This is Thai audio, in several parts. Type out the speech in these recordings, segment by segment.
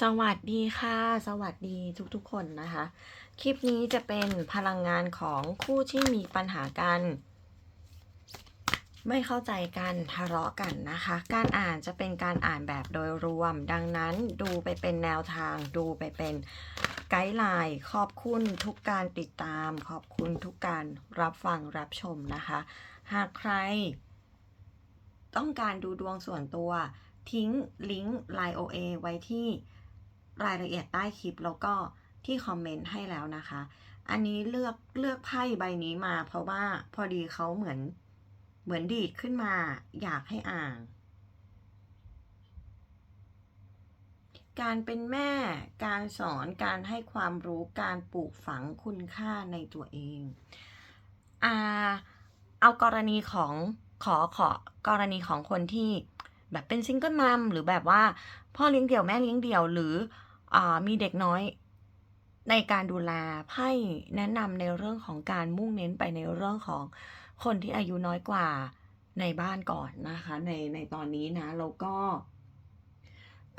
สวัสดีค่ะ สวัสดีทุกๆคนนะคะ คลิปนี้จะเป็นพลังงานของคู่ที่มีปัญหากัน ไม่เข้าใจกันทะเลาะกันนะคะ การอ่านจะเป็นการอ่านแบบโดยรวม ดังนั้นดูไปเป็นแนวทาง ดูไปเป็นไกด์ไลน์ขอบคุณทุกการติดตาม ขอบคุณทุกการรับฟังรับชมนะคะ หากใคร ต้องการดูดวงส่วนตัวทิ้งลิงก์ Line OA ไว้ที่ รายละเอียดใต้คลิปแล้วก็ที่คอมเมนต์ให้แล้วนะคะ อันนี้เลือกเลือกไพ่ใบนี้มา เพราะว่าพอดีเขาเหมือนเหมือนดีดขึ้นมา อยากให้อ่าน การเป็นแม่ การสอน การให้ความรู้ การปลูกฝังคุณค่าในตัวเองอ่าเอากรณีของขอขอกรณีของคนที่แบบเป็นซิงเกิลมัมหรือแบบว่าพ่อเลี้ยงเดี่ยวแม่เลี้ยงเดี่ยวหรือ มีเด็กน้อยในการดูแลไพ่แนะนำในเรื่องของการมุ่งเน้นไปในเรื่องของคนที่อายุน้อยกว่าในบ้านก่อนนะคะ ในในตอนนี้นะแล้วก็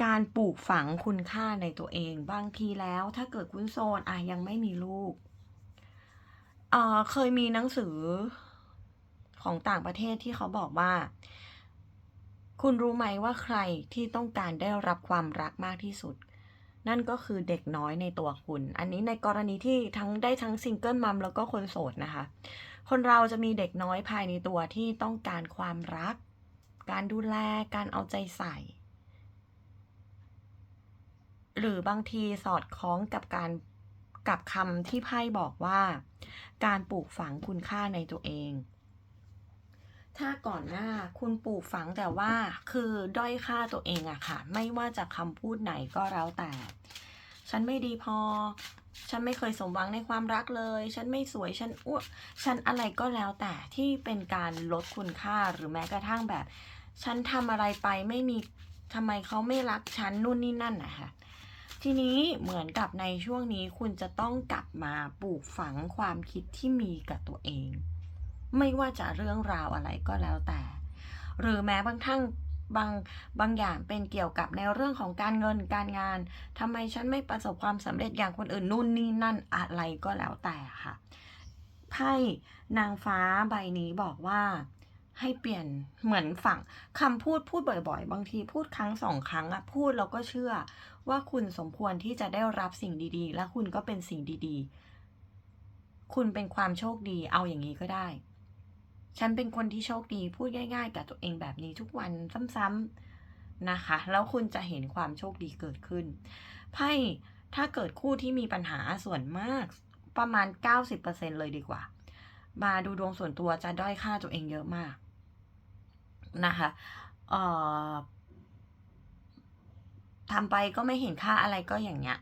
การปลูกฝังคุณค่าในตัวเอง บางทีแล้วถ้าเกิดคุณโซนอะยังไม่มีลูกเเคยมีหนังสือของต่างประเทศที่เขาบอกว่า คุณรู้ไหมว่าใครที่ต้องการได้รับความรักมากที่สุด นั่นก็คือเด็กน้อยในตัวคุณ อันนี้ในกรณีที่ทั้งได้ทั้งซิงเกิลมัมแล้วก็คนโสดนะคะ คนเราจะมีเด็กน้อยภายในตัวที่ต้องการความรัก การดูแล การเอาใจใส่ หรือบางทีสอดคล้องกับการกับคำที่ไพ่บอกว่า การปลูกฝังคุณค่าในตัวเอง ถ้าก่อนหน้าคุณปลูกฝังแต่ว่าคือด้อยค่าตัวเองอะค่ะ ไม่ว่าจะคำพูดไหนก็แล้วแต่ ฉันไม่ดีพอ ฉันไม่เคยสมหวังในความรักเลย ฉันไม่สวย ฉันอ้วนฉันอะไรก็แล้วแต่ที่เป็นการลดคุณค่าหรือแม้กระทั่งแบบ ฉันทำอะไรไปไม่มีทำไมเขาไม่รักฉันนู่นนี่นั่นนะคะทีนี้เหมือนกับในช่วงนี้คุณจะต้องกลับมาปลูกฝังความคิดที่มีกับตัวเอง ไม่ว่าจะเรื่องราวอะไรก็แล้วแต่ หรือแม้บางทั้งบางบางอย่างเป็นเกี่ยวกับในเรื่องของการเงินการงานทำไมฉันไม่ประสบความสำเร็จอย่างคนอื่นนู่นนี่นั่นอะไรก็แล้วแต่ค่ะไพ่นางฟ้าใบนี้บอกว่าให้เปลี่ยนเหมือนฝั่งคำพูดพูดบ่อย ๆ บางทีพูดครั้งสองครั้งอะพูดแล้วก็เชื่อว่าคุณสมควรที่จะได้รับสิ่งดีๆ และคุณก็เป็นสิ่งดีๆ คุณเป็นความโชคดีเอาอย่างนี้ก็ได้ ฉันเป็นคนที่โชคดีพูดง่าย ๆ กับตัวเองแบบนี้ทุกวันซ้ำๆนะคะ แล้วคุณจะเห็นความโชคดีเกิดขึ้นไพ่ถ้าเกิดคู่ที่มีปัญหาส่วนมากประมาณ 90%เลยดีกว่า มาดูดวงส่วนตัวจะด้อยค่าตัวเองเยอะมากนะคะเอ่อทำไปก็ไม่เห็นค่าอะไรก็อย่างเงี้ย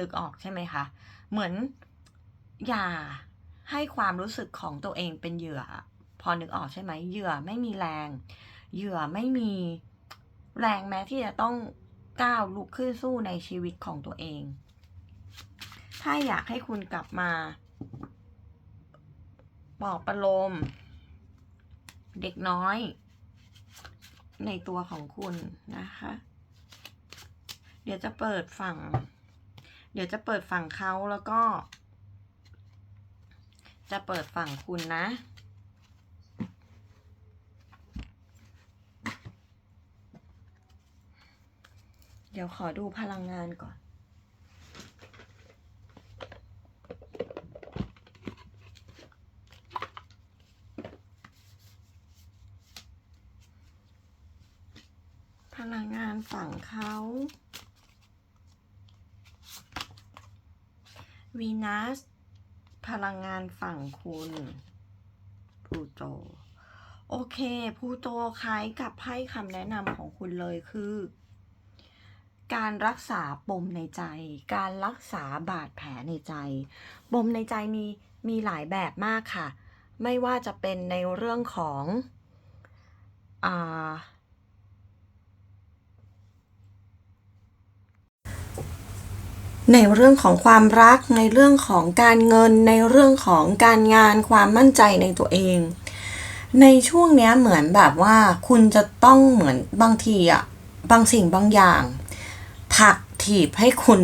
นึกออกใช่ไหมคะ เหมือนอย่าให้ความรู้สึกของตัวเองเป็นเหยื่อ พอนึกออกใช่ไหมเหยื่อไม่มีแรง เหยื่อไม่มีแรงแม้ที่จะต้องก้าวลุกขึ้นสู้ในชีวิตของตัวเอง ถ้าอยากให้คุณกลับมาปลอบประโลม เด็กน้อย ในตัวของคุณนะคะ เดี๋ยวจะเปิดฝั่ง เดี๋ยวจะเปิดฝั่งเขาแล้วก็ จะเปิดฝั่งคุณนะ ดี๋ยวขอดูพลังงานก่อน พลังงานฝั่งเขาวีนัสพลังงานฝั่งคุณพูโต โอเคพูโตคล้ายกับไพ่คำแนะนำของคุณเลยคือ การรักษาปมในใจ การรักษาบาดแผลในใจ ปมในใจมีมีหลายแบบมากค่ะ ไม่ว่าจะเป็นในเรื่องของอ่าในเรื่องของความรัก ในเรื่องของการเงิน ในเรื่องของการงานความมั่นใจในตัวเอง ในช่วงเนี้ยเหมือนแบบว่าคุณจะต้องเหมือนบางทีอะบางสิ่งบางอย่าง ผลักถีบให้คุณ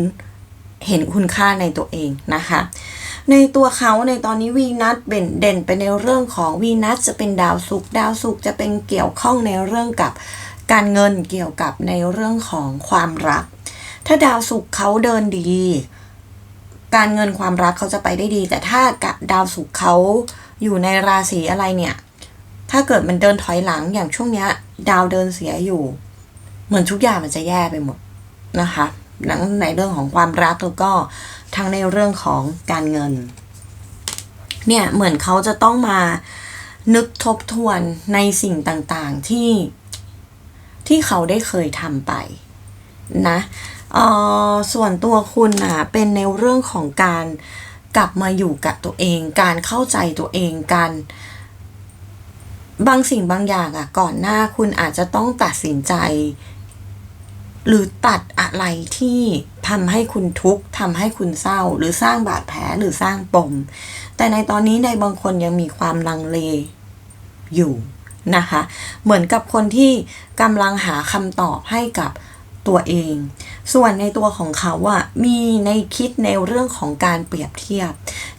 เห็นคุณค่าในตัวเองนะคะ ในตัวเขาในตอนนี้วีนัสเป็นเด่นไปในเรื่องของวีนัสจะเป็นดาวศุกร์ดาวศุกร์จะเป็นเกี่ยวข้องในเรื่องกับการเงินเกี่ยวกับในเรื่องของความรัก ถ้าดาวศุกร์เขาเดินดี การเงินความรักเขาจะไปได้ดี แต่ถ้าดาวศุกร์เขาอยู่ในราศีอะไรเนี่ย ถ้าเกิดมันเดินถอยหลังอย่างช่วงเนี้ย ดาวเดินเสียอยู่ เหมือนทุกอย่างมันจะแย่ไปหมดนะคะ ทั้งในเรื่องของความรักแล้วก็ทั้งในเรื่องของการเงิน เนี่ยเหมือนเขาจะต้องมานึกทบทวนในสิ่งต่างๆที่ที่เขาได้เคยทำไปนะส่วนตัวคุณอะเป็นในเรื่องของการกลับมาอยู่กับตัวเอง การเข้าใจตัวเองการบางสิ่งบางอย่างอะก่อนหน้าคุณอาจจะต้องตัดสินใจ หรือตัดอะไรที่ทำให้คุณทุกข์ทำให้คุณเศร้า หรือสร้างบาดแผลหรือสร้างปม แต่ในตอนนี้ในบางคนยังมีความลังเลอยู่นะคะ เหมือนกับคนที่กำลังหาคำตอบให้กับตัวเอง ส่วนในตัวของเขาอะมีในคิดในเรื่องของการเปรียบเทียบ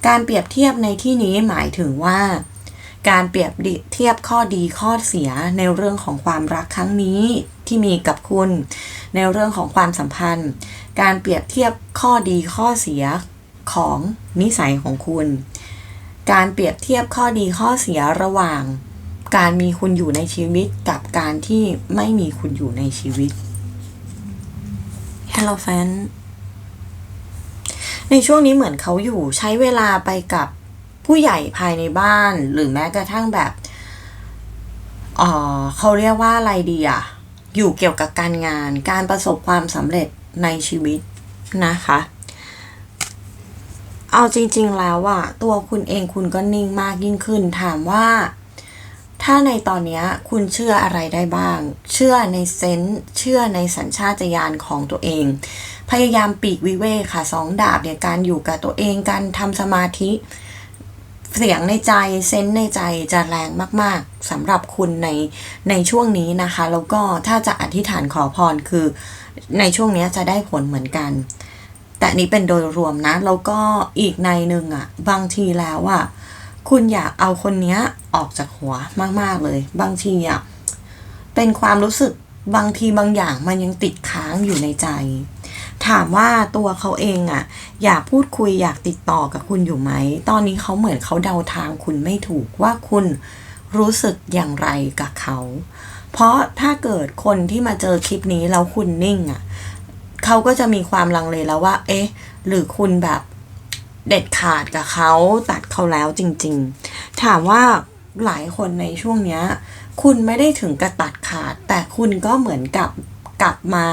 การเปรียบเทียบในที่นี้หมายถึงว่า การเปรียบเทียบข้อดีข้อเสียในเรื่องของความรักครั้งนี้ ที่มีกับคุณ ในเรื่องของความสัมพันธ์ การเปรียบเทียบข้อดีข้อเสียของนิสัยของคุณ การเปรียบเทียบข้อดีข้อเสียระหว่าง การมีคุณอยู่ในชีวิตกับการที่ไม่มีคุณอยู่ในชีวิต Hello fan ในช่วงนี้เหมือนเขาอยู่ใช้เวลาไปกับผู้ใหญ่ภายในบ้านหรือแม้กระทั่งแบบ เออเขาเรียกว่าอะไรดีอะ อยู่เกี่ยวกับการงาน การประสบความสำเร็จในชีวิตนะคะ เอาจริง ๆแล้วอะตัวคุณเองคุณก็นิ่งมากยิ่งขึ้น ถามว่า ถ้าในตอนนี้คุณเชื่ออะไรได้บ้าง เชื่อในเซนส์เชื่อในสัญชาตญาณของตัวเอง พยายามปีกวิเวกค่ะสองดาบเนี่ยการอยู่กับตัวเองการทำสมาธิ เสียงในใจเซนในใจจะแรงมาก ๆสำหรับคุณในในช่วงนี้นะคะ แล้วก็ถ้าจะอธิษฐานขอพรคือ ในช่วงนี้จะได้ผลเหมือนกัน แต่นี้เป็นโดยรวมนะ แล้วก็อีกในหนึ่งอะ่ะ บางทีแล้วอะ่ะคุณอยากเอาคนนี้ออกจากหัวมาก ๆเลย บางทีอะเป็นความรู้สึกบางทีบางอย่างมันยังติดค้างอยู่ในใจ ถามว่าตัวเขาเองอะอยากพูดคุยอยากติดต่อกับคุณอยู่ไหม ตอนนี้เขาเหมือนเขาเดาทางคุณไม่ถูกว่าคุณรู้สึกอย่างไรกับเขา เพราะถ้าเกิดคนที่มาเจอคลิปนี้แล้วคุณนิ่งอะเขาก็จะมีความลังเลแล้วว่า เอ๊ะ หรือคุณแบบเด็ดขาดกับเขาตัดเขาแล้วจริง ๆ ถามว่าหลายคนในช่วงเนี้ย คุณไม่ได้ถึงกับตัดขาด แต่คุณก็เหมือนกับกลับมา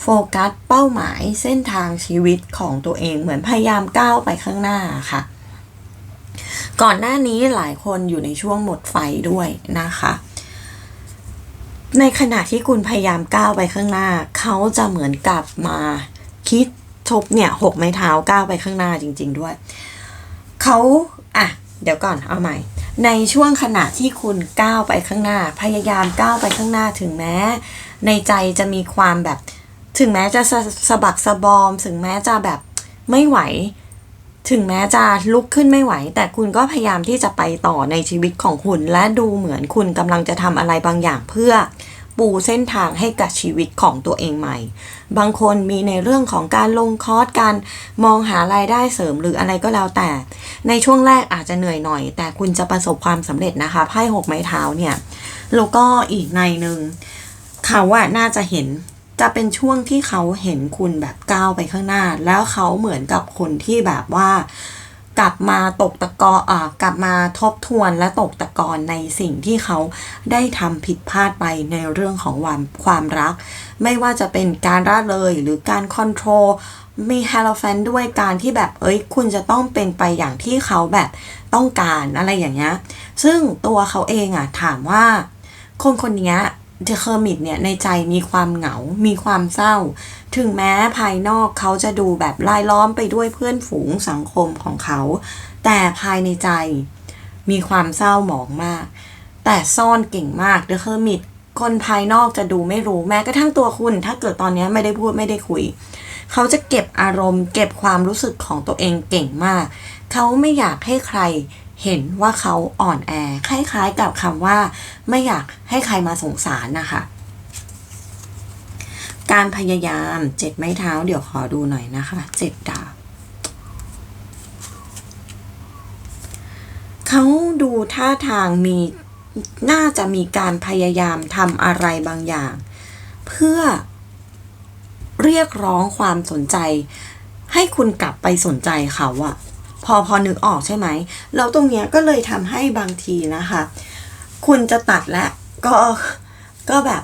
โฟกัสเป้าหมายเส้นทางชีวิตของตัวเองเหมือนพยายามก้าวไปข้างหน้าค่ะ ก่อนหน้านี้หลายคนอยู่ในช่วงหมดไฟด้วยนะคะ ในขณะที่คุณพยายามก้าวไปข้างหน้า เขาจะเหมือนกลับมาคิดทบเนี่ยหกไม้เท้าก้าวไปข้างหน้าจริง ๆด้วย เขาอะเดี๋ยวก่อนเอาใหม่ ในช่วงขณะที่คุณก้าวไปข้างหน้า พยายามก้าวไปข้างหน้าถึงแม้ ในใจจะมีความแบบ ถึงแม้จะสสะบักสะบอม ถึงแม้จะแบบไม่ไหว ถึงแม้จะลุกขึ้นไม่ไหว แต่คุณก็พยายามที่จะไปต่อในชีวิตของคุณ และดูเหมือนคุณกำลังจะทำอะไรบางอย่างเพื่อปูเส้นทางให้กับชีวิตของตัวเองใหม่ บางคนมีในเรื่องของการลงคอร์สการมองหารายได้เสริมหรืออะไรก็แล้วแต่ ในช่วงแรกอาจจะเหนื่อยหน่อย แต่คุณจะประสบความสำเร็จนะคะไพ่หกไม้เท้าเนี่ย แล้วก็อีกในหนึ่งเขาว่าน่าจะเห็น จะเป็นช่วงที่เขาเห็นคุณแบบก้าวไปข้างหน้า แล้วเขาเหมือนกับคนที่แบบว่า กลับมาตกตะกออ่ากลับมาทบทวนและตกตะกอนในสิ่งที่เขาได้ทำผิดพลาดไปในเรื่องของความความรัก ไม่ว่าจะเป็นการร่าเลยหรือการคอนโทรลมีฮาโลแฟนด้วยการที่แบบเอ้ยคุณจะต้องเป็นไปอย่างที่เขาแบบต้องการอะไรอย่างเงี้ยซึ่งตัวเขาเองอะถามว่าคนคนนี้ เดอะเคอร์มิดเนี่ยในใจมีความเหงา มีความเศร้า ถึงแม้ภายนอกเขาจะดูแบบลายล้อมไปด้วยเพื่อนฝูงสังคมของเขา แต่ภายในใจมีความเศร้าหมองมาก แต่ซ่อนเก่งมากเดอะเคอร์มิดคนภายนอกจะดูไม่รู้แม้กระทั่งตัวคุณ ถ้าเกิดตอนนี้ไม่ได้พูดไม่ได้คุย เขาจะเก็บอารมณ์ เก็บความรู้สึกของตัวเองเก่งมาก เขาไม่อยากให้ใคร เห็นว่าเขาอ่อนแอคล้ายๆกับคำว่า ไม่อยากให้ใครมาสงสารนะคะ การพยายามเจ็ดไม้เท้า เดี๋ยวขอดูหน่อยนะคะเจ็ดดาบเขาดูท่าทางมีน่าจะมีการพยายามทำอะไรบางอย่าง เพื่อเรียกร้องความสนใจ ให้คุณกลับไปสนใจเขาอะ พอพอนึกออกใช่ไหมแล้วตรงเนี้ยก็เลยทำให้บางทีนะคะ คุณจะตัดและก็ก็แบบ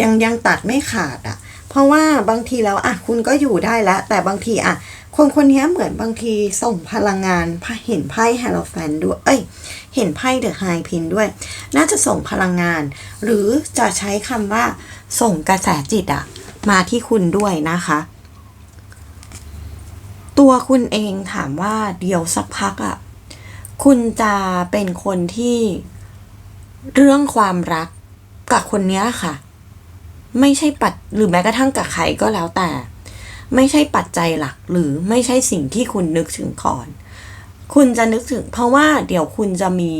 ยังยังตัดไม่ขาดอะเพราะว่าบางทีแล้วอะคุณก็อยู่ได้แล้ว แต่บางทีอะคนคนนี้เหมือนบางทีส่งพลังงานเห็นไพ่แฮร์โลแฟนด้วย เอ้ย เห็นไพ่เดอะไฮพินด้วย น่าจะส่งพลังงาน หรือจะใช้คำว่าส่งกระแสจิตอะมาที่คุณด้วยนะคะ ตัวคุณเองถามว่าเดี๋ยวสักพักอะคุณจะเป็นคนที่เรื่องความรักกับคนเนี้ยค่ะ ไม่ใช่ปัดหรือแม้กระทั่งกับใครก็แล้วแต่ ไม่ใช่ปัจจัยหลักหรือไม่ใช่สิ่งที่คุณนึกถึงก่อน คุณจะนึกถึง เพราะว่าเดี๋ยวคุณจะมี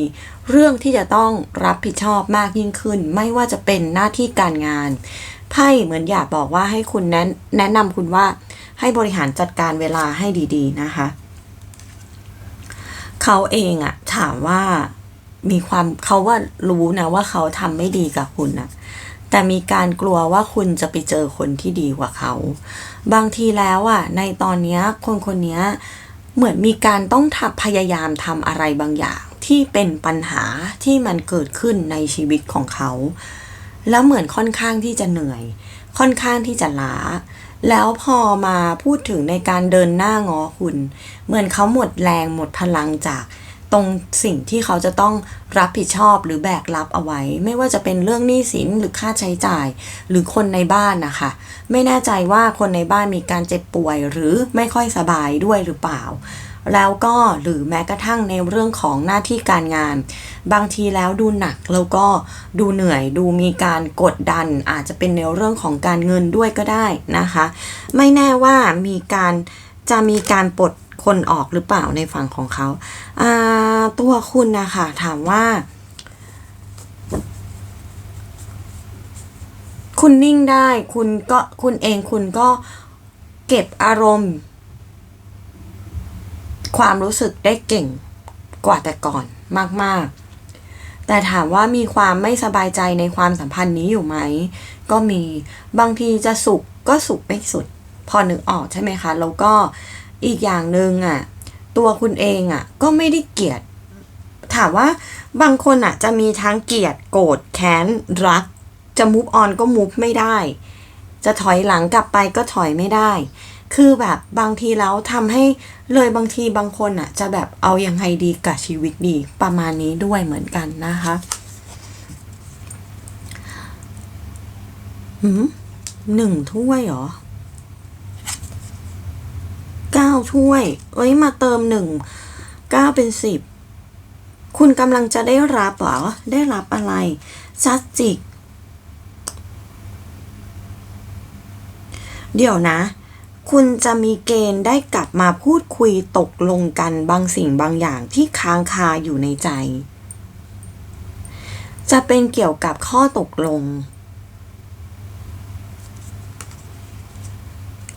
เรื่องที่จะต้องรับผิดชอบมากยิ่งขึ้น ไม่ว่าจะเป็นหน้าที่การงานไพ่เหมือนอยากบอกว่าให้คุณแนะแนะนำคุณว่า ให้บริหารจัดการเวลาให้ดีๆนะคะ เขาเองอะถามว่ามีความเขาว่ารู้นะว่าเขาทำไม่ดีกับคุณนะแต่มีการกลัวว่าคุณจะไปเจอคนที่ดีกว่าเขา บางทีแล้วอะในตอนเนี้ยคนคนนี้เหมือนมีการต้องทำพยายามทำอะไรบางอย่างที่เป็นปัญหาที่มันเกิดขึ้นในชีวิตของเขา แล้วเหมือนค่อนข้างที่จะเหนื่อย ค่อนข้างที่จะล้า แล้วพอมาพูดถึงในการเดินหน้างอคุณ เหมือนเขาหมดแรงหมดพลังจากตรงสิ่งที่เขาจะต้องรับผิดชอบหรือแบกรับเอาไว้ ไม่ว่าจะเป็นเรื่องหนี้สินหรือค่าใช้จ่าย หรือคนในบ้านนะคะ ไม่แน่ใจว่าคนในบ้านมีการเจ็บป่วยหรือไม่ค่อยสบายด้วยหรือเปล่า แล้วก็หรือแม้กระทั่งในเรื่องของหน้าที่การงาน บางทีแล้วดูหนักแล้วก็ดูเหนื่อยดูมีการกดดัน อาจจะเป็นในเรื่องของการเงินด้วยก็ได้นะคะ ไม่แน่ว่ามีการจะมีการปลดคนออกหรือเปล่าในฝั่งของเขาาตัวคุณนะคะถามว่า คุณนิ่งได้คุณก็คุณเองคุณก็เก็บอารมณ์ ความรู้สึกได้เก่งกว่าแต่ก่อนมาก ๆ แต่ถามว่ามีความไม่สบายใจในความสัมพันธ์นี้อยู่ไหม ก็มีบางทีจะสุขก็สุขไม่สุด พอนึกออกใช่ไหมคะ แล้วก็อีกอย่างหนึ่งอะ ตัวคุณเองอะ ก็ไม่ได้เกลียด ถามว่าบางคนอะ จะมีทั้งเกลียดโกรธแค้นรัก จะมุฟออนก็มุฟไม่ได้ จะถอยหลังกลับไปก็ถอยไม่ได้ คือแบบบางทีแล้วทำให้เลยบางทีบางคนอะ จะแบบเอาอยัางไงดีกับชีวิตดีประมาณนี้ด้วยเหมือนกันนะคะหืมหนึ่งถ้วยเหรอเก้าถ้วย เอ้ยมาเติมหนึ่งเก้าเป็นสิบคุณกำลังจะได้รับเหรอ ได้รับอะไรซัสจิก เดี๋ยวนะ คุณจะมีเกณฑ์ได้กลับมาพูดคุยตกลงกันบางสิ่งบางอย่างที่ค้างคาอยู่ในใจ จะเป็นเกี่ยวกับข้อตกลง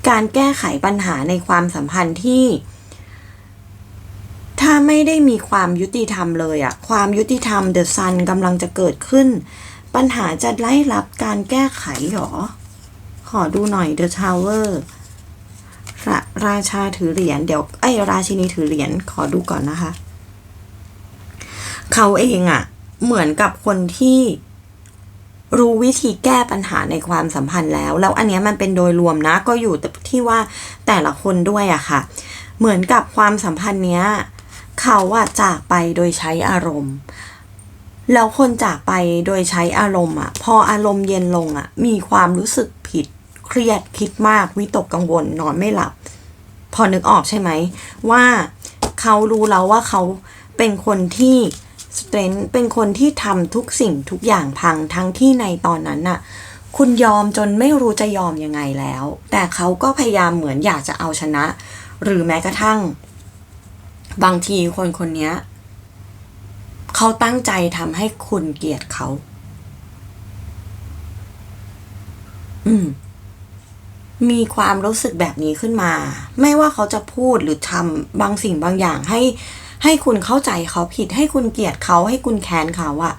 การแก้ไขปัญหาในความสัมพันธ์ที่ ถ้าไม่ได้มีความยุติธรรมเลยอะความยุติธรรมเดอะซันกำลังจะเกิดขึ้น ปัญหาจะได้รับการแก้ไขหรอ ขอดูหน่อย The Tower ราร ราชาถือเหรียญเดี๋ยวไอ้ราชินีถือเหรียญขอดูก่อนนะคะ เขาเองอะ่ะ เหมือนกับคนที่รู้วิธีแก้ปัญหาในความสัมพันธ์แล้ว แล้วอันเนี้ยมันเป็นโดยรวมนะ ก็อยู่ที่ว่าแต่ละคนด้วยอะค่ะ เหมือนกับความสัมพันธ์เนี้ย เขาอะจากไปโดยใช้อารมณ์ แล้วคนจากไปโดยใช้อารมณ์อะพออารมณ์เย็นลงอะมีความรู้สึก เครียดคิดมากวิตกกังวลนอนไม่หลับ พอนึกออกใช่ไหม ว่าเขารู้แล้วว่าเขาเป็นคนที่สเตรนเป็นคนที่ทำทุกสิ่งทุกอย่างพังทั้งที่ในตอนนั้นน่ะ คุณยอมจนไม่รู้จะยอมยังไงแล้ว แต่เขาก็พยายามเหมือนอยากจะเอาชนะ หรือแม้กระทั่ง บางทีคนคนนี้เขาตั้งใจทำให้คุณเกลียดเขา อืม มีความรู้สึกแบบนี้ขึ้นมา ไม่ว่าเขาจะพูดหรือทำบางสิ่งบางอย่างให้ ให้คุณเข้าใจเขาผิด ให้คุณเกลียดเขาให้คุณแค้นเขาอะ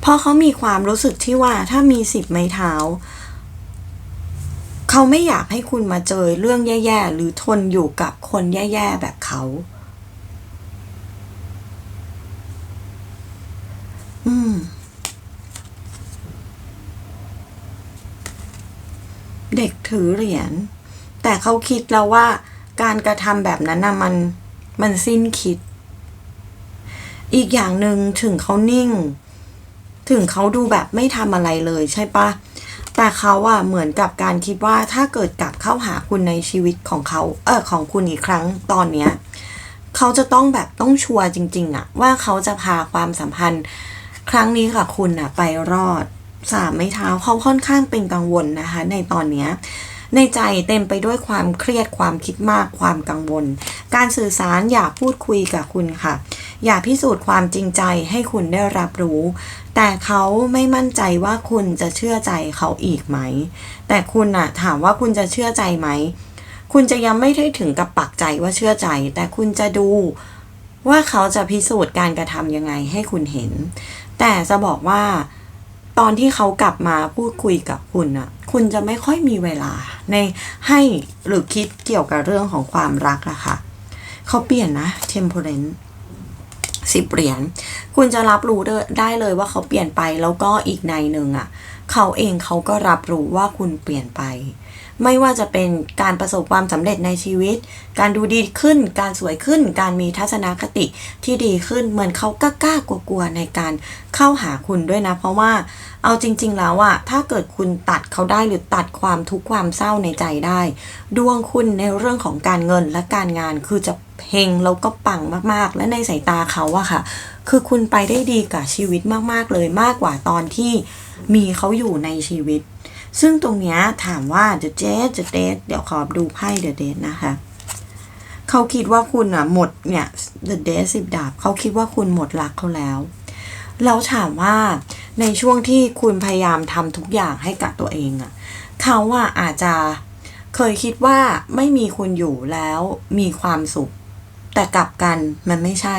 เพราะเขามีความรู้สึกที่ว่าถ้ามีสิบไม้เท้า เขาไม่อยากให้คุณมาเจอเรื่องแย่ๆ หรือทนอยู่กับคนแย่ๆ แบบเขา อืม เด็กถือเหรียญ แต่เขาคิดแล้วว่าการกระทำแบบนั้นนะมันมันสิ้นคิด อีกอย่างหนึ่งถึงเขานิ่ง ถึงเขาดูแบบไม่ทำอะไรเลยใช่ปะแต่เขาอะเหมือนกับการคิดว่าถ้าเกิดกลับเข้าหาคุณในชีวิตของเขา เออของคุณอีกครั้งตอนเนี้ยเขาจะต้องแบบต้องชัวร์จริง ๆอะว่าเขาจะพาความสัมพันธ์ ครั้งนี้กับคุณอะไปรอด สามไม้เท้าเขาค่อนข้างเป็นกังวลนะคะ ในตอนนี้ในใจเต็มไปด้วยความเครียดความคิดมากความกังวล การสื่อสารอย่าพูดคุยกับคุณค่ะ อย่าพิสูจน์ความจริงใจให้คุณได้รับรู้ แต่เขาไม่มั่นใจว่าคุณจะเชื่อใจเขาอีกไหม แต่คุณอะถามว่าคุณจะเชื่อใจไหม คุณจะยังไม่ได้ถึงกับปักใจว่าเชื่อใจ แต่คุณจะดูว่าเขาจะพิสูจน์การกระทำยังไงให้คุณเห็น แต่จะบอกว่า ตอนที่เขากลับมาพูดคุยกับคุณอะคุณจะไม่ค่อยมีเวลา ในให้หรือคิดเกี่ยวกับเรื่องของความรักอะค่ะเขาเปลี่ยนนะเทมเพลนสิบเหรียญคุณจะรับรู้ได้เลยว่าเขาเปลี่ยนไปแล้วก็อีกในหนึ่งอะเขาเองเขาก็รับรู้ว่าคุณเปลี่ยนไป ไม่ว่าจะเป็นการประสบความสำเร็จในชีวิต การดูดีขึ้น การสวยขึ้น การมีทัศนคติที่ดีขึ้น เหมือนเขากล้ากลัวๆในการเข้าหาคุณด้วยนะ เพราะว่าเอาจริง ๆ แล้วอะถ้าเกิดคุณตัดเขาได้หรือตัดความทุกข์ความเศร้าในใจได้ ดวงคุณในเรื่องของการเงินและการงานคือจะเฮงแล้วก็ปังมากๆ และในสายตาเขาอะค่ะ คือคุณไปได้ดีกับชีวิตมากๆเลยมากกว่าตอนที่มีเขาอยู่ในชีวิต ซึ่งตรงเนี้ยถามว่า the date the date เดี๋ยวขอดูไพ่ the date นะคะ เขาคิดว่าคุณอะหมดเนี่ย the date สิบดาบ เขาคิดว่าคุณหมดรักเขาแล้วแล้วถามว่าในช่วงที่คุณพยายามทำทุกอย่างให้กับตัวเองอะเขาว่าอาจจะเคยคิดว่าไม่มีคุณอยู่แล้วมีความสุข แต่กลับกันมันไม่ใช่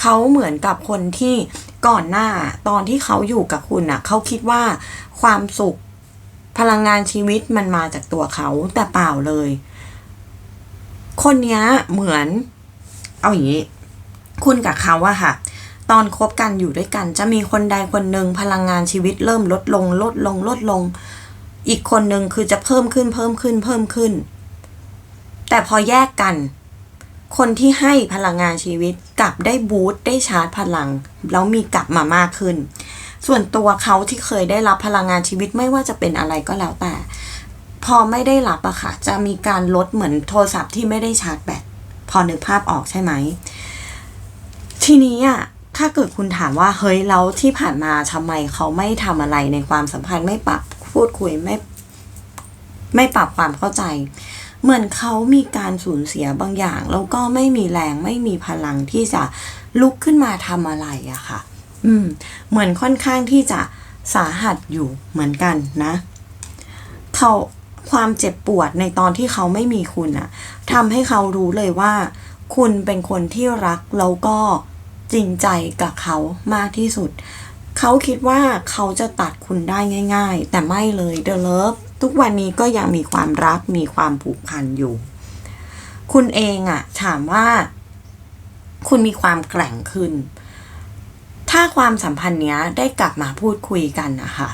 เขาเหมือนกับคนที่ก่อนหน้าตอนที่เขาอยู่กับคุณอะเขาคิดว่าความสุข พลังงานชีวิตมันมาจากตัวเขาแต่เปล่าเลย คนเนี้ยเหมือน เอาอย่างนี้ คุณกับเขาอะค่ะ ตอนคบกันอยู่ด้วยกัน จะมีคนใดคนหนึ่งพลังงานชีวิตเริ่มลดลง ลดลง ลดลง อีกคนหนึ่งคือจะเพิ่มขึ้นเพิ่มขึ้นเพิ่มขึ้น แต่พอแยกกัน คนที่ให้พลังงานชีวิตกลับได้บูตได้ชาร์จพลัง แล้วมีกลับมามากขึ้น ส่วนตัวเขาที่เคยได้รับพลังงานชีวิตไม่ว่าจะเป็นอะไรก็แล้วแต่ พอไม่ได้รับอะค่ะ จะมีการลดเหมือนโทรศัพท์ที่ไม่ได้ชาร์จแบตพอนึกภาพออกใช่ไหม ทีนี้อะถ้าเกิดคุณถามว่าเฮ้ยแล้วที่ผ่านมาทำไมเขาไม่ทำอะไรในความสัมพันธ์ไม่ปรับพูดคุยไม่ ไม่ปรับความเข้าใจ เหมือนเขามีการสูญเสียบางอย่าง แล้วก็ไม่มีแรงไม่มีพลังที่จะลุกขึ้นมาทำอะไรอะค่ะ อืม เหมือนค่อนข้างที่จะสาหัสอยู่เหมือนกันนะเขาความเจ็บปวดในตอนที่เขาไม่มีคุณอะทำให้เขารู้เลยว่า คุณเป็นคนที่รักแล้วก็จริงใจกับเขามากที่สุด เขาคิดว่าเขาจะตัดคุณได้ง่าย ๆ แต่ไม่เลยเดอะเลิฟทุกวันนี้ก็ยังมีความรักมีความผูกพันอยู่ คุณเองอะถามว่า คุณมีความแกร่งขึ้น ถ้าความสัมพันธ์เนี้ยได้กลับมาพูดคุยกันนะคะ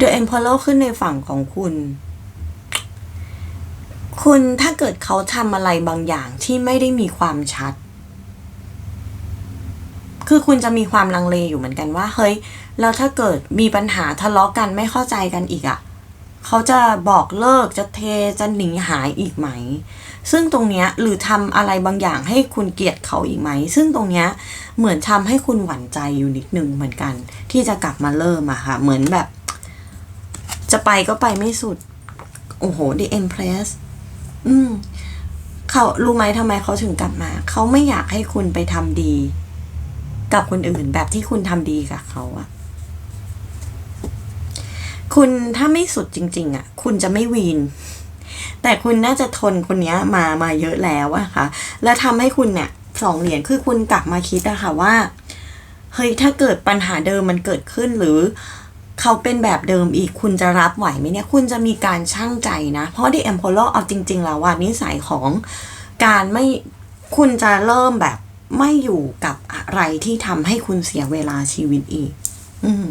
The Emperor ขึ้นในฝั่งของคุณ คุณถ้าเกิดเขาทำอะไรบางอย่างที่ไม่ได้มีความชัด คือคุณจะมีความลังเลอยู่เหมือนกันว่า เฮ้ย แล้วถ้าเกิดมีปัญหาทะเลาะกันไม่เข้าใจกันอีกอะ่ะ เขาจะบอกเลิกจะเทจะหนีหายอีกไหม ซึ่งตรงเนี้ยหรือทำอะไรบางอย่างให้คุณเกลียดเขาอีกไหม ซึ่งตรงเนี้ยเหมือนทำให้คุณหวั่นใจอยู่นิดนึงเหมือนกัน ที่จะกลับมาเริ่มอะค่ะ เหมือนแบบ จะไปก็ไปไม่สุด โอ้โห The Empress อืมเขารู้ไหมทำไมเขาถึงกลับมา เขาไม่อยากให้คุณไปทำดี กับคนอื่นแบบที่คุณทำดีกับเขาอะคุณถ้าไม่สุดจริง ๆอะคุณจะไม่วีน แต่คุณน่าจะทนคนนี้มามาเยอะแล้วอะค่ะ แล้วทำให้คุณเนี่ยสองเหรียญคือคุณกลับมาคิดอะค่ะว่าเฮ้ยถ้าเกิดปัญหาเดิมมันเกิดขึ้นหรือเขาเป็นแบบเดิมอีกคุณจะรับไหวไหมเนี่ยคุณจะมีการชั่งใจนะ เพราะ The Emperor เอาจริง ๆ แล้วว่านิสัยของการไม่คุณจะเริ่มแบบไม่อยู่กับอะไรที่ทำให้คุณเสียเวลาชีวิตอีก อืม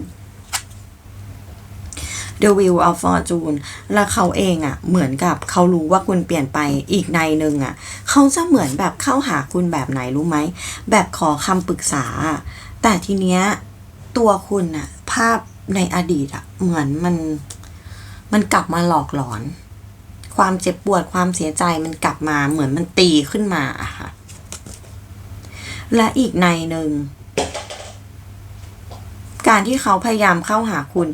The Wheel of Fortune แล้วเขาเองอะ่ะเหมือนกับเขารู้ว่าคุณเปลี่ยนไปอีกในหนึ่งอะ่ะเขาจะเหมือนแบบเข้าหาคุณแบบไหนรู้ไหม แบบขอคำปรึกษา แต่ทีเนี้ยตัวคุณอะภาพในอดีตอะเหมือนมันมันกลับมาหลอกหลอน ความเจ็บปวดความเสียใจมันกลับมาเหมือนมันตีขึ้นมาอะค่ะและอีกในหนึ่งการที่เขาพยายามเข้าหาคุณ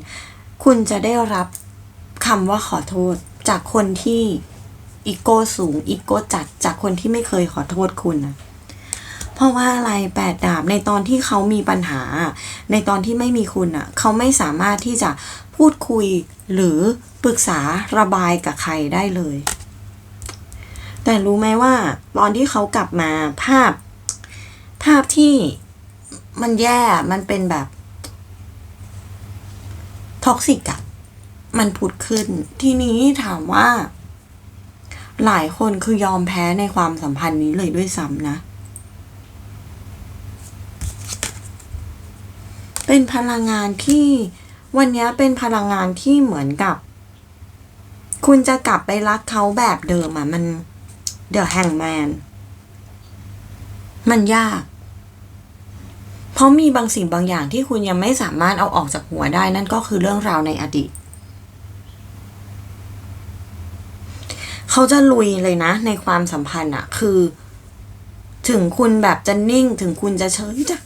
คุณจะได้รับคำว่าขอโทษ จากคนที่อีโก้สูงอีโก้จัดจากคนที่ไม่เคยขอโทษคุณนะเพราะว่าอะไรแปดดาบในตอนที่เขามีปัญหา ในตอนที่ไม่มีคุณอะ เขาไม่สามารถที่จะพูดคุยหรือปรึกษาระบายกับใครได้เลย แต่รู้ไหมว่า ตอนที่เขากลับมาภาพ ภาพที่มันแย่มันเป็นแบบ ท็อกซิกอะมันผุดขึ้น ทีนี้ถามว่า หลายคนคือยอมแพ้ในความสัมพันธ์นี้เลยด้วยซ้ำนะ เป็นพลังงานที่วันนี้เป็นพลังงานที่เหมือนกับ คุณจะกลับไปรักเขาแบบเดิมอะมันเดอะแฮงแมนมันยาก เพราะมีบางสิ่งบางอย่างที่คุณยังไม่สามารถเอาออกจากหัวได้นั่นก็คือเรื่องราวในอดีต เขาจะลุยเลยนะ ในความสัมพันธ์อะคือ ถึงคุณแบบจะนิ่ง ถึงคุณจะเฉยจาก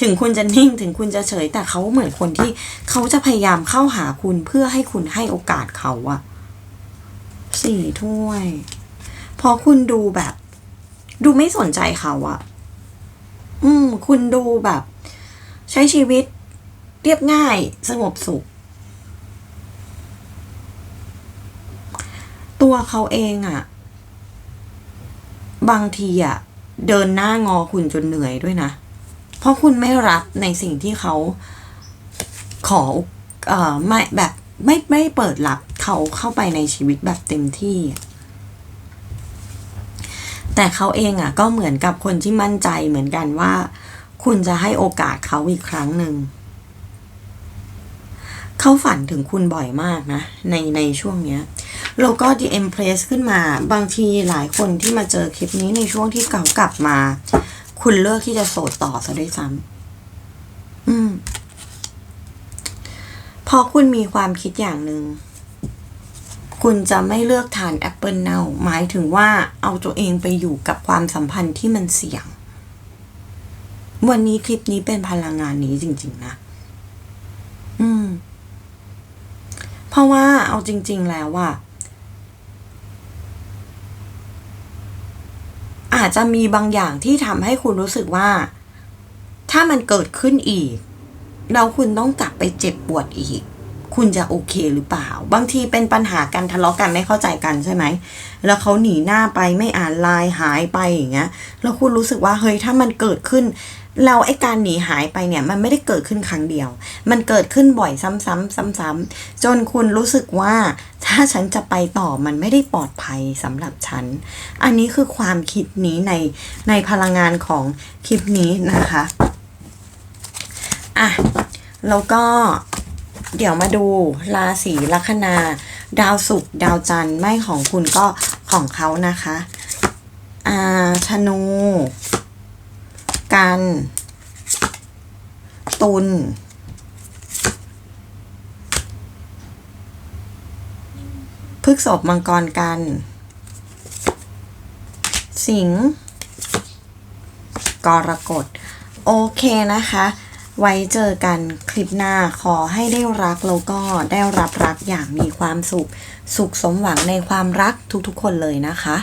ถึงคุณจะนิ่งถึงคุณจะเฉย แต่เขาเหมือนคนที่เขาจะพยายามเข้าหาคุณเพื่อให้คุณให้โอกาสเขาอะสี่ถ้วย พอคุณดูแบบ ดูไม่สนใจเขาอะ อืม คุณดูแบบ ใช้ชีวิตเรียบง่ายสงบสุข ตัวเขาเองอะบางทีอะเดินหน้างอคุณจนเหนื่อยด้วยนะ เพราะคุณไม่รับในสิ่งที่เขาขอเอ่อไม่แบบไม่ไม่เปิดรับเขาเข้าไปในชีวิตแบบเต็มที่ แต่เขาเองอะก็เหมือนกับคนที่มั่นใจเหมือนกันว่า คุณจะให้โอกาสเขาอีกครั้งหนึ่ง เขาฝันถึงคุณบ่อยมากนะ ในในช่วงเนี้ยแล้วก็ The Empress ขึ้นมา บางทีหลายคนที่มาเจอคลิปนี้ในช่วงที่เก่ากลับมา คุณเลือกที่จะโสดต่อซะด้วยซ้ำอืมพอคุณมีความคิดอย่างหนึ่ง คุณจะไม่เลือกทานแอปเปิลเน่าหมายถึงว่าเอาตัวเองไปอยู่กับความสัมพันธ์ที่มันเสี่ยง วันนี้คลิปนี้เป็นพลังงานนี้จริง ๆ นะ อืม เพราะว่าเอาจริง ๆ แล้วอะอาจจะมีบางอย่างที่ทำให้คุณรู้สึกว่า ถ้ามันเกิดขึ้นอีกแล้วคุณต้องกลับไปเจ็บปวดอีก คุณจะโอเคหรือเปล่า บางทีเป็นปัญหากันทะเลาะกันไม่เข้าใจกันใช่ไหม แล้วเขาหนีหน้าไปไม่อ่านไลน์หายไปอย่างเงี้ย แล้วคุณรู้สึกว่าเฮ้ยถ้ามันเกิดขึ้นเราไอ้การหนีหายไปเนี่ยมันไม่ได้เกิดขึ้นครั้งเดียว มันเกิดขึ้นบ่อยซ้ำๆซ้ำๆจนคุณรู้สึกว่าถ้าฉันจะไปต่อมันไม่ได้ปลอดภัยสำหรับฉัน อันนี้คือความคิดนี้ในในพลังงานของคลิปนี้นะคะ อะ แล้วก็ เดี๋ยวมาดูราศีลัคนา ดาวศุกร์ดาวจันทร์ไม่ของคุณก็ของเขานะคะอ่าธนู กัน ตุลพฤกษบมังกรกัน สิงห์กรกฎ โอเคนะคะ ไว้เจอกันคลิปหน้าขอให้ได้รักแล้วก็ได้รับรักอย่างมีความสุข สุขสมหวังในความรักทุกๆคนเลยนะคะ